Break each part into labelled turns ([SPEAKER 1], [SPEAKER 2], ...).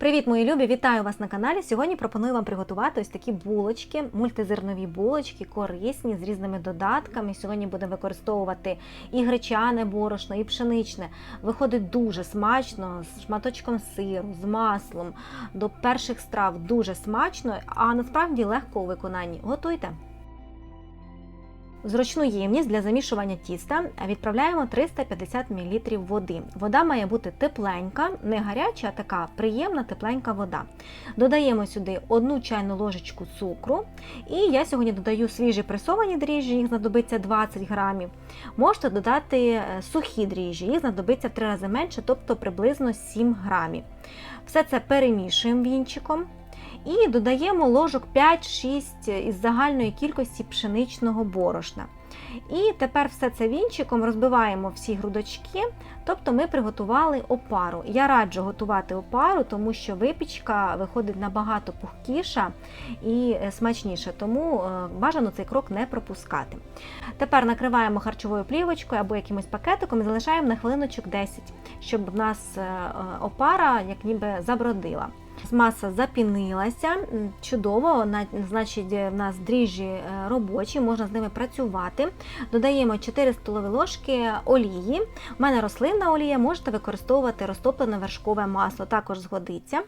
[SPEAKER 1] Привіт, мої любі! Вітаю вас на каналі. Сьогодні пропоную вам приготувати ось такі булочки, мультизернові булочки, корисні з різними додатками. Сьогодні будемо використовувати і гречане борошно, і пшеничне. Виходить дуже смачно, з шматочком сиру, з маслом. До перших страв дуже смачно, а насправді легко у виконанні. Готуйте! Зручну ємність для замішування тіста відправляємо 350 мл води. Вода має бути тепленька, не гаряча, а така приємна тепленька вода. Додаємо сюди 1 чайну ложечку цукру. І я сьогодні додаю свіжі пресовані дріжджі, їх знадобиться 20 грамів. Можете додати е, сухі дріжджі, їх знадобиться в 3 рази менше, тобто приблизно 7 грамів. Все це перемішуємо вінчиком. І додаємо ложок 5-6 із загальної кількості пшеничного борошна. І тепер все це вінчиком розбиваємо всі грудочки, тобто ми приготували опару. Я раджу готувати опару, тому що випічка виходить набагато пухкіша і смачніша, тому бажано цей крок не пропускати. Тепер накриваємо харчовою плівочкою або якимось пакетиком і залишаємо на хвилиночок 10, щоб в нас опара як ніби забродила. Маса запінилася, чудово, значить, в нас дріжджі робочі, можна з ними працювати. Додаємо 4 столові ложки олії. У мене рослинна олія, можете використовувати розтоплене вершкове масло, також згодиться.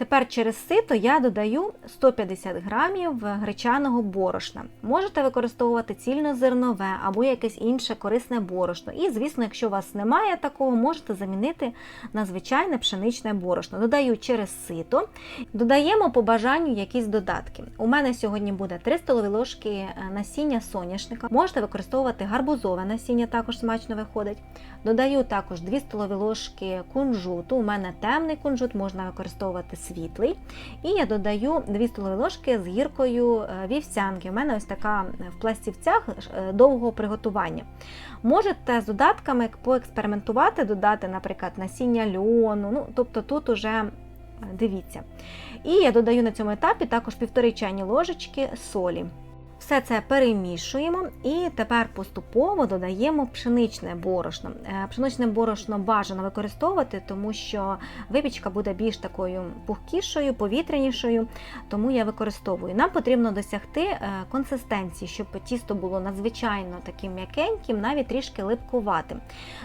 [SPEAKER 1] Тепер через сито я додаю 150 грамів гречаного борошна. Можете використовувати цільнозернове або якесь інше корисне борошно. І, звісно, якщо у вас немає такого, можете замінити на звичайне пшеничне борошно. Додаю через сито. Додаємо по бажанню якісь додатки. У мене сьогодні буде 3 столові ложки насіння соняшника. Можете використовувати гарбузове насіння, також смачно виходить. Додаю також 2 столові ложки кунжуту. У мене темний кунжут, можна використовувати світлий. І я додаю 2 столові ложки з гіркою вівсянки. У мене ось така в пластівцях довгого приготування. Можете з додатками поекспериментувати, додати, наприклад, насіння льону, ну, тобто тут уже дивіться. І я додаю на цьому етапі також 1,5 чайні ложечки солі. Все це перемішуємо і тепер поступово додаємо пшеничне борошно. Пшеничне борошно бажано використовувати, тому що випічка буде більш такою пухкішою, повітрянішою, тому я використовую. Нам потрібно досягти консистенції, щоб тісто було надзвичайно таким м'якеньким, навіть трішки липкуватим.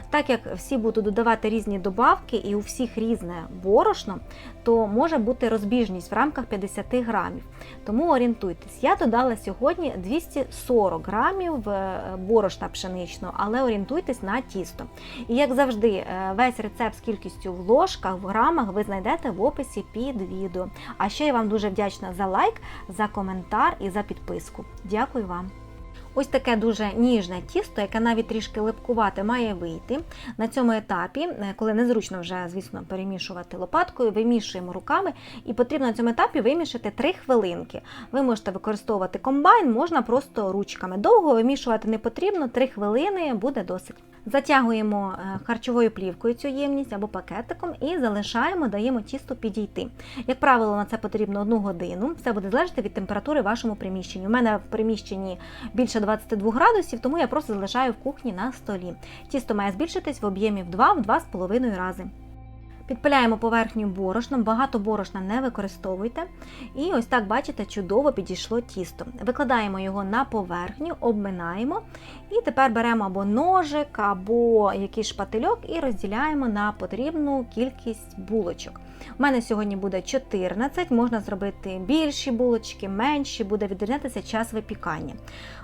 [SPEAKER 1] Так як всі будуть додавати різні добавки і у всіх різне борошно, то може бути розбіжність в рамках 50 грамів. Тому орієнтуйтесь, я додала сьогодні 240 грамів борошна пшеничного, але орієнтуйтесь на тісто. І як завжди, весь рецепт з кількістю в ложках, в грамах ви знайдете в описі під відео. А ще я вам дуже вдячна за лайк, за коментар і за підписку. Дякую вам! Ось таке дуже ніжне тісто, яке навіть трішки липкувате, має вийти. На цьому етапі, коли незручно вже, звісно, перемішувати лопаткою, вимішуємо руками, і потрібно на цьому етапі вимішати 3 хвилинки. Ви можете використовувати комбайн, можна просто ручками. Довго вимішувати не потрібно, 3 хвилини буде досить. Затягуємо харчовою плівкою цю ємність або пакетиком і залишаємо, даємо тісту підійти. Як правило, на це потрібно 1 годину. Все буде залежати від температури в вашому приміщенні. У мене в приміщенні більше 22 градусів, тому я просто залишаю в кухні на столі. Тісто має збільшитись в об'ємі в 2-2,5 рази. Підпиляємо поверхню борошном, багато борошна не використовуйте. І ось так, бачите, чудово підійшло тісто. Викладаємо його на поверхню, обминаємо. І тепер беремо або ножик, або якийсь шпательок і розділяємо на потрібну кількість булочок. У мене сьогодні буде 14, можна зробити більші булочки, менші, буде відрізнятися час випікання.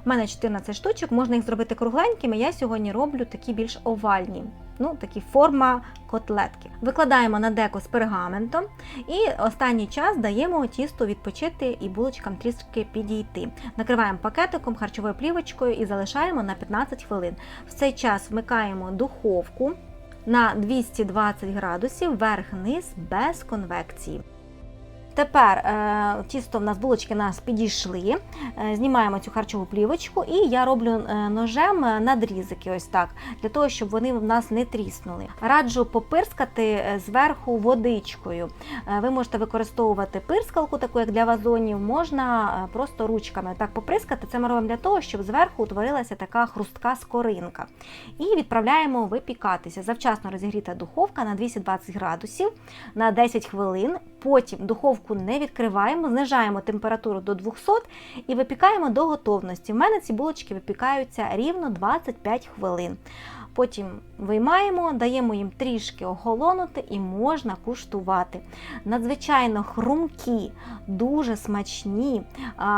[SPEAKER 1] У мене 14 штучок, можна їх зробити кругленькими. Я сьогодні роблю такі більш овальні, ну, такі форма котлетки. Викладаємо на деко з пергаментом і останній час даємо тісту відпочити і булочкам трішки підійти. Накриваємо пакетиком, харчовою плівочкою і залишаємо на 15 хвилин. В цей час вмикаємо духовку на 220 градусів вверх-низ без конвекції. Тепер е, тісто в нас булочки нас підійшли. Е, знімаємо цю харчову плівочку, і я роблю е, ножем надрізики, ось так, для того, щоб вони в нас не тріснули. Раджу попирскати зверху водичкою. Ви можете використовувати пирскалку, таку як для вазонів, можна просто ручками так поприскати. Це ми робимо для того, щоб зверху утворилася така хрустка скоринка. І відправляємо випікатися. Завчасно розігріта духовка на 220 градусів на 10 хвилин. Потім духовку не відкриваємо, знижаємо температуру до 200 і випікаємо до готовності. У мене ці булочки випікаються рівно 25 хвилин. Потім виймаємо, даємо їм трішки охолонути і можна куштувати. Надзвичайно хрумкі, дуже смачні,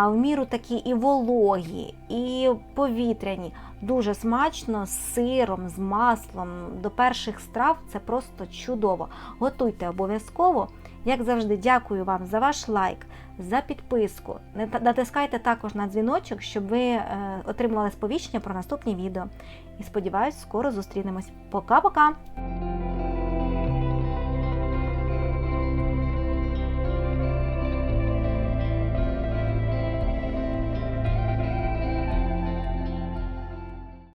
[SPEAKER 1] в міру такі і вологі, і повітряні. Дуже смачно з сиром, з маслом. До перших страв це просто чудово. Готуйте обов'язково. Як завжди, дякую вам за ваш лайк, за підписку. Натискайте також на дзвіночок, щоб ви е, отримували сповіщення про наступні відео. І сподіваюсь, скоро зустрінемось. Пока-пока!